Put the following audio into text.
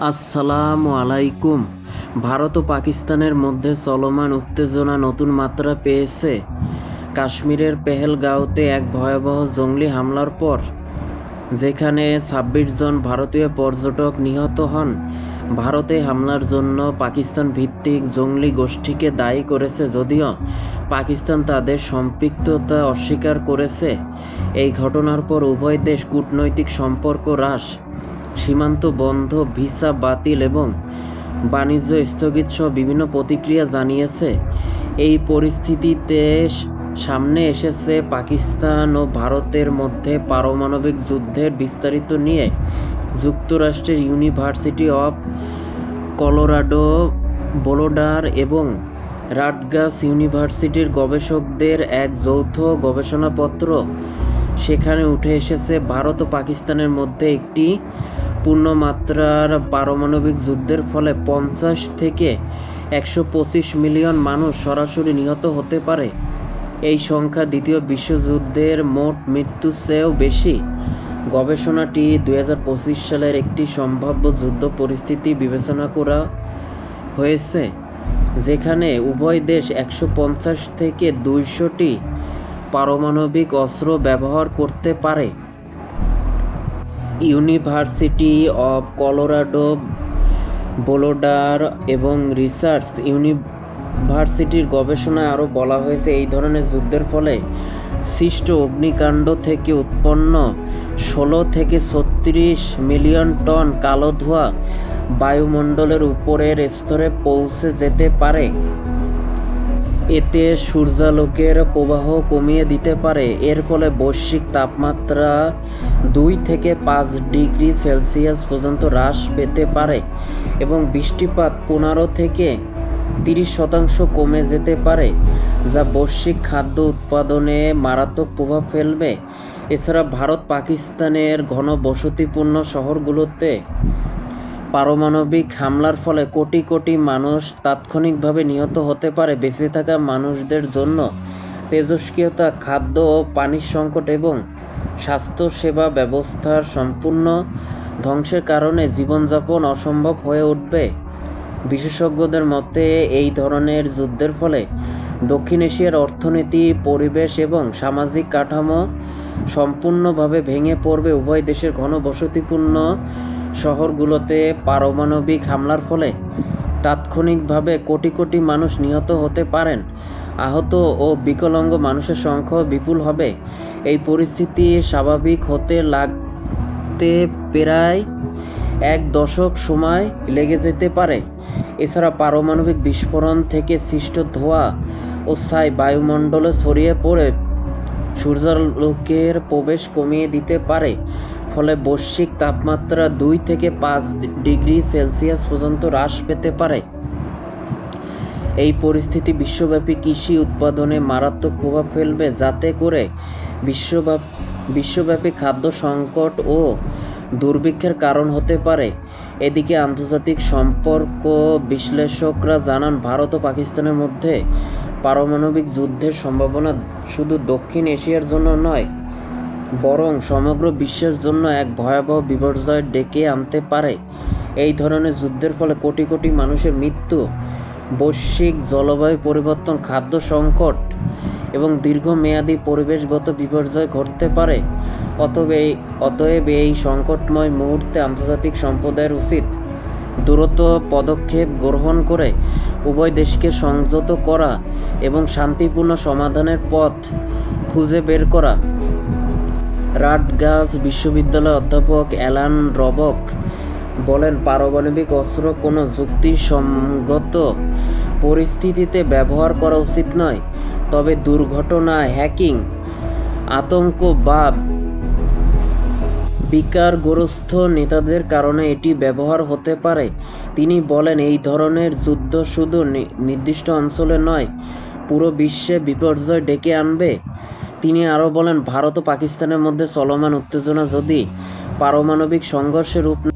আসসালামু আলাইকুম। ভারত ও পাকিস্তানের মধ্যে চলমান উত্তেজনা নতুন মাত্রা পেয়েছে। কাশ্মীরের পেহেলগাঁওতে এক ভয়াবহ জঙ্গলি হামলার পর, যেখানে ছাব্বিশ জন ভারতীয় পর্যটক নিহত হন, ভারতে হামলার জন্য পাকিস্তান ভিত্তিক জঙ্গলি গোষ্ঠীকে দায়ী করেছে যদিও পাকিস্তান তাদের সম্পৃক্ততা অস্বীকার করেছে। এই ঘটনার পর উভয় দেশ কূটনৈতিক সম্পর্ক হ্রাস সীমান্ত বন্ধ, ভিসা বাতিল এবং বাণিজ্য স্থগিত সহ বিভিন্ন প্রতিক্রিয়া জানিয়েছে। এই পরিস্থিতিতে সামনে এসেছে পাকিস্তান ও ভারতের মধ্যে পারমাণবিক যুদ্ধের বিস্তারিত নিয়ে। যুক্তরাষ্ট্রের ইউনিভার্সিটি অফ কলোরাডো বোলোডার এবং রাটগাস ইউনিভার্সিটির গবেষকদের এক যৌথ গবেষণাপত্র। সেখানে উঠে এসেছে, ভারত ও পাকিস্তানের মধ্যে একটি পূর্ণমাত্রার পারমাণবিক যুদ্ধের ফলে পঞ্চাশ থেকে একশো পঁচিশ মিলিয়ন মানুষ সরাসরি নিহত হতে পারে। এই সংখ্যা দ্বিতীয় বিশ্বযুদ্ধের মোট মৃত্যুর চেয়েও বেশি। গবেষণাটি দু হাজার পঁচিশ সালের একটি সম্ভাব্য যুদ্ধ পরিস্থিতি বিবেচনা করা হয়েছে, যেখানে উভয় দেশ একশো পঞ্চাশ থেকে দুইশোটি পারমাণবিক অস্ত্র ব্যবহার করতে পারে। ইউনিভার্সিটি অফ কলোরাডো, বোলোডার এবং রিসার্চ ইউনিভার্সিটির গবেষণায় আরও বলা হয়েছে, এই ধরনের যুদ্ধের ফলে সৃষ্ট অগ্নিকাণ্ড থেকে উৎপন্ন ষোলো থেকে ছত্রিশ মিলিয়ন টন কালো ধোঁয়া বায়ুমণ্ডলের উপরের স্তরে পৌঁছে যেতে পারে। এতে সূর্যালোকের প্রবাহ কমিয়ে দিতে পারে। এর ফলে বৈশ্বিক তাপমাত্রা দুই থেকে পাঁচ ডিগ্রি সেলসিয়াস পর্যন্ত হ্রাস পেতে পারে এবং বৃষ্টিপাত পনেরো থেকে তিরিশ শতাংশ কমে যেতে পারে, যা বৈশ্বিক খাদ্য উৎপাদনে মারাত্মক প্রভাব ফেলবে। এছাড়া ভারত পাকিস্তানের ঘনবসতিপূর্ণ শহরগুলোতে পারমাণবিক হামলার ফলে কোটি কোটি মানুষ তাৎক্ষণিকভাবে নিহত হতে পারে বেঁচে থাকা মানুষদের জন্য। তেজস্ক্রিয়তা, খাদ্য ও পানির সংকট এবং স্বাস্থ্যসেবা ব্যবস্থার সম্পূর্ণ ধ্বংসের কারণে জীবনযাপন অসম্ভব হয়ে উঠবে। বিশেষজ্ঞদের মতে, এই ধরনের যুদ্ধের ফলে দক্ষিণ এশিয়ার অর্থনীতি, পরিবেশ এবং সামাজিক কাঠামো সম্পূর্ণভাবে ভেঙে পড়বে। উভয় দেশের ঘনবসতিপূর্ণ শহরগুলোতে পারমাণবিক হামলার ফলে তাৎক্ষণিকভাবে কোটি কোটি মানুষ নিহত হতে পারেন। আহত ও বিকলাঙ্গ মানুষের সংখ্যাও বিপুল হবে। এই পরিস্থিতি স্বাভাবিক হতে লাগতে প্রায় এক দশক সময় লেগে যেতে পারে। এছাড়া পারমাণবিক বিস্ফোরণ থেকে সৃষ্ট ধোঁয়া ও ছাই বায়ুমণ্ডলে ছড়িয়ে পড়ে সূর্যালোকের প্রবেশ কমিয়ে দিতে পারে। ফলে বৈশ্বিক তাপমাত্রা দুই থেকে পাঁচ ডিগ্রি সেলসিয়াস পর্যন্ত হ্রাস পেতে পারে। এই পরিস্থিতি বিশ্বব্যাপী কৃষি উৎপাদনে মারাত্মক প্রভাব ফেলবে, যাতে করে বিশ্বব্যাপ, বিশ্বব্যাপী খাদ্য সংকট ও দুর্ভিক্ষের কারণ হতে পারে। এদিকে আন্তর্জাতিক সম্পর্ক বিশ্লেষকরা জানান, ভারত ও পাকিস্তানের মধ্যে পারমাণবিক যুদ্ধের সম্ভাবনা শুধু দক্ষিণ এশিয়ার জন্য নয় বরং সমগ্র বিশ্বের জন্য এক ভয়াবহ বিপর্যয় ডেকে আনতে পারে। এই ধরনের যুদ্ধের ফলে কোটি কোটি মানুষের মৃত্যু, বৈশ্বিক জলবায়ু পরিবর্তন, খাদ্য সংকট এবং দীর্ঘমেয়াদী পরিবেশগত বিপর্যয় ঘটতে পারে। অতএব এই অতএব এই সংকটময় মুহূর্তে আন্তর্জাতিক সম্প্রদায়ের উচিত দ্রুত পদক্ষেপ গ্রহণ করে উভয় দেশকে সংযত করা এবং শান্তিপূর্ণ সমাধানের পথ খুঁজে বের করা। রাটগাজ বিশ্ববিদ্যালয়ের অধ্যাপক অ্যালান রবক বলেন, পারমাণবিক অস্ত্র কোনো যুক্তিসঙ্গত পরিস্থিতিতে ব্যবহার করা উচিত নয়, তবে দুর্ঘটনা, হ্যাকিং, আতঙ্ক বা বিকারগ্রস্ত নেতাদের কারণে এটি ব্যবহার হতে পারে। তিনি বলেন, এই ধরনের যুদ্ধ শুধু নির্দিষ্ট অঞ্চলে নয়, পুরো বিশ্বে বিপর্যয় ডেকে আনবে। তিনি আরও বলেন ভারত ও পাকিস্তানের মধ্যে চলমান উত্তেজনা যদি পারমাণবিক সংঘর্ষের রূপ